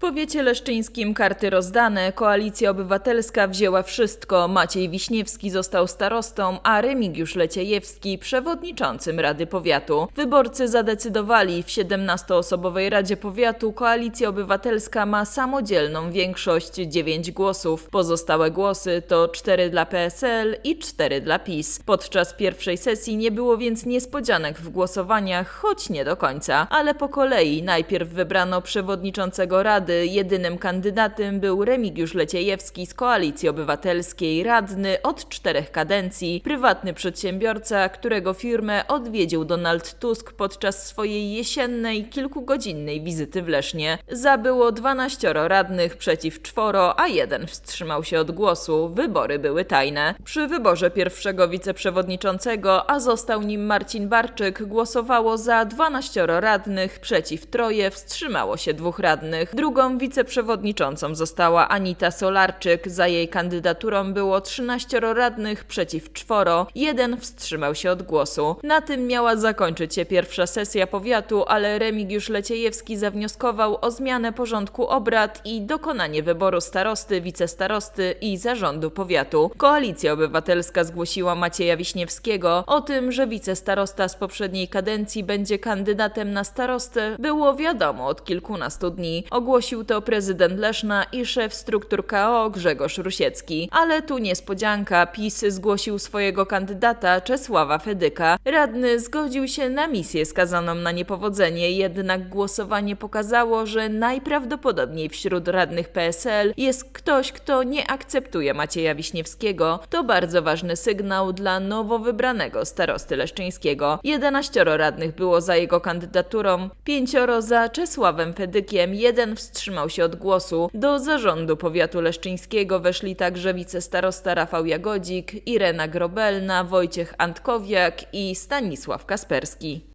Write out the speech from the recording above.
powiecie leszczyńskim karty rozdane, Koalicja Obywatelska wzięła wszystko. Maciej Wiśniewski został starostą, a Remigiusz Leciejewski przewodniczącym Rady Powiatu. Wyborcy zadecydowali, w 17-osobowej Radzie Powiatu Koalicja Obywatelska ma samodzielną większość 9 głosów. Pozostałe głosy to 4 dla PSL i 4 dla PiS. Podczas pierwszej sesji nie było więc niespodzianek w głosowaniach, choć nie do końca. Ale po kolei najpierw wybrano przewodniczącego Rady. Jedynym kandydatem był Remigiusz Leciejewski z Koalicji Obywatelskiej, radny od czterech kadencji, prywatny przedsiębiorca, którego firmę odwiedził Donald Tusk podczas swojej jesiennej, kilkugodzinnej wizyty w Lesznie. Za było 12 radnych przeciw czworo, a jeden wstrzymał się od głosu. Wybory były tajne. Przy wyborze pierwszego wiceprzewodniczącego, a został nim Marcin Barczyk, głosowało za 12 radnych, przeciw troje, wstrzymało się dwóch radnych. Drugą wiceprzewodniczącą została Anita Solarczyk. Za jej kandydaturą było 13 radnych, przeciw czworo, jeden wstrzymał się od głosu. Na tym miała zakończyć się pierwsza sesja powiatu, ale Remigiusz Leciejewski zawnioskował o zmianę porządku obrad i dokonanie wyboru starosty, wicestarosty i zarządu powiatu. Koalicja Obywatelska zgłosiła Macieja Wiśniewskiego. O tym, że wicestarosta z poprzedniej kadencji będzie kandydatem na starostę, było wiadomo od kilkunastu dni. Ogłosił to prezydent Leszna i szef struktur KO Grzegorz Rusiecki. Ale tu niespodzianka, PiS zgłosił swojego kandydata Czesława Fedyka. Radny zgodził się na misję skazaną na niepowodzenie, jednak głosowanie pokazało, że najprawdopodobniej wśród radnych PSL jest ktoś, kto nie akceptuje Macieja Wiśniewskiego. To bardzo ważny sygnał dla nowo wybranego starosty leszczyńskiego. 11 radnych było za jego kandydaturą, pięcioro za Czesławem Fedykiem, jeden wstrzymał się od głosu. Do zarządu powiatu leszczyńskiego weszli także wicestarosta Rafał Jagodzik, Irena Grobelna, Wojciech Antkowiak i Stanisław Kasperski.